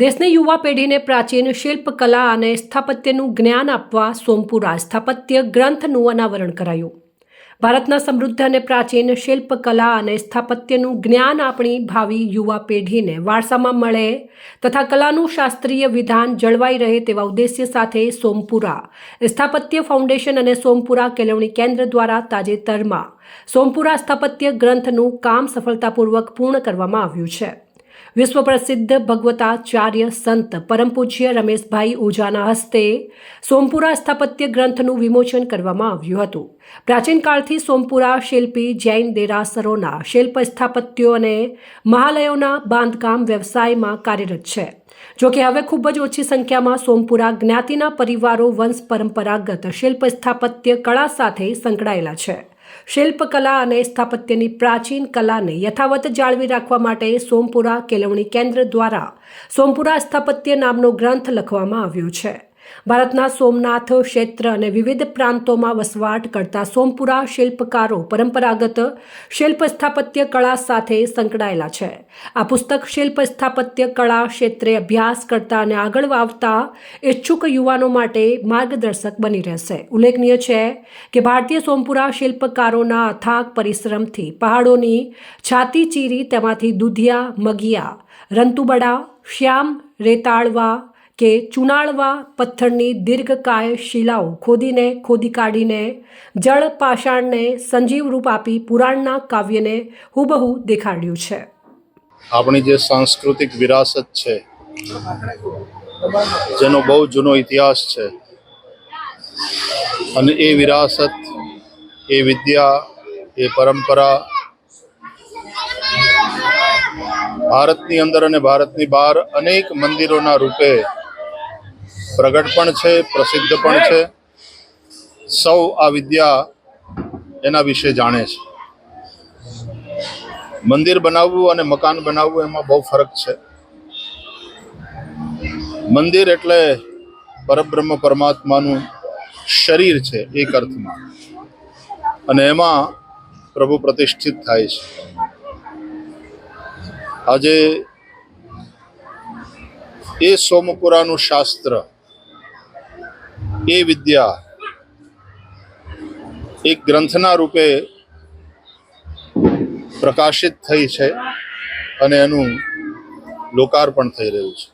દેશની યુવા પેઢીને પ્રાચીન શિલ્પકલા અને સ્થાપત્યનું જ્ઞાન આપવા સોમપુરા સ્થાપત્ય ગ્રંથનું અનાવરણ કરાયું. ભારતના સમૃદ્ધ અને પ્રાચીન શિલ્પકલા અને સ્થાપત્યનું જ્ઞાન આપણી ભાવિ યુવા પેઢીને વારસામાં મળે તથા કલાનું શાસ્ત્રીય વિધાન જળવાઈ રહે તેવા ઉદ્દેશ્ય સાથે સોમપુરા સ્થાપત્ય ફાઉન્ડેશન અને સોમપુરા કેળવણી કેન્દ્ર દ્વારા તાજેતરમાં સોમપુરા સ્થાપત્ય ગ્રંથનું કામ સફળતાપૂર્વક પૂર્ણ કરવામાં આવ્યું છે. વિશ્વ પ્રસિદ્ધ ભગવતાચાર્ય સંત પરમ પૂજ્ય રમેશભાઈ ઓઝાના હસ્તે સોમપુરા સ્થાપત્ય ગ્રંથનું વિમોચન કરવામાં આવ્યું હતું પ્રાચીન કાળથી સોમપુરા શિલ્પી જૈન દેરાસરોના શિલ્પ સ્થાપત્યો અને મહાલયોના બાંધકામ વ્યવસાયમાં કાર્યરત છે જોકે હવે ખૂબ જ ઓછી સંખ્યામાં સોમપુરા જ્ઞાતિના પરિવારો વંશ પરંપરાગત શિલ્પ સ્થાપત્ય કળા સાથે સંકળાયેલા છે શિલ્પકલા અને સ્થાપત્યની પ્રાચીન કલાને યથાવત જાળવી રાખવા માટે સોમપુરા કેળવણી કેન્દ્ર દ્વારા સોમપુરા સ્થાપત્ય નામનો ગ્રંથ લખવામાં આવ્યો છે. ભારતના સોમનાથ ક્ષેત્ર અને વિવિધ પ્રાંતોમાં વસવાટ કરતા સોમપુરા શિલ્પકારો પરંપરાગત શિલ્પ સ્થાપત્ય કળા સાથે સંકળાયેલા છે. આ પુસ્તક શિલ્પ સ્થાપત્ય કળા ક્ષેત્રે અભ્યાસ કરતા અને આગળ આવતા ઇચ્છુક યુવાનો માટે માર્ગદર્શક બની રહેશે. ઉલ્લેખનીય છે કે ભારતીય સોમપુરા શિલ્પકારોના અથાગ પરિશ્રમથી પહાડોની છાતી ચીરી તેમાંથી દુધિયા, મગિયા, રંતુબડા, શ્યામ, રેતાળવા કે ચુનાળવા પથ્થરની દીર્ઘકાય શિલાઓ ખોદીને, ખોદી કાઢીને, જળ પાષાણને સંજીવ રૂપ આપી પુરાણના કાવ્યને હુબહુ દેખાડ્યું છે. આપણી જે સાંસ્કૃતિક વિરાસત છે, જેનો બહુ જૂનો ઇતિહાસ છે, અને એ વિરાસત, એ વિદ્યા, એ પરંપરા ભારતની અંદર અને ભારતની બહાર અનેક મંદિરોના રૂપે પ્રગટ પણ છે, પ્રસિદ્ધ પણ છે. સૌ આ વિદ્યા એના વિશે જાણે છે. મંદિર બનાવવું અને મકાન બનાવવું એમાં બહુ ફરક છે. મંદિર એટલે પરબ્રહ્મ પરમાત્માનું શરીર છે, એક અર્થમાં. અને એમાં પ્રભુ પ્રતિષ્ઠિત થાય છે. આજે એ સોમપુરાનું શાસ્ત્ર એ વિદ્યા એક ગ્રંથના રૂપે પ્રકાશિત થઈ છે અને એનું લોકાર્પણ થઈ રહ્યું છે.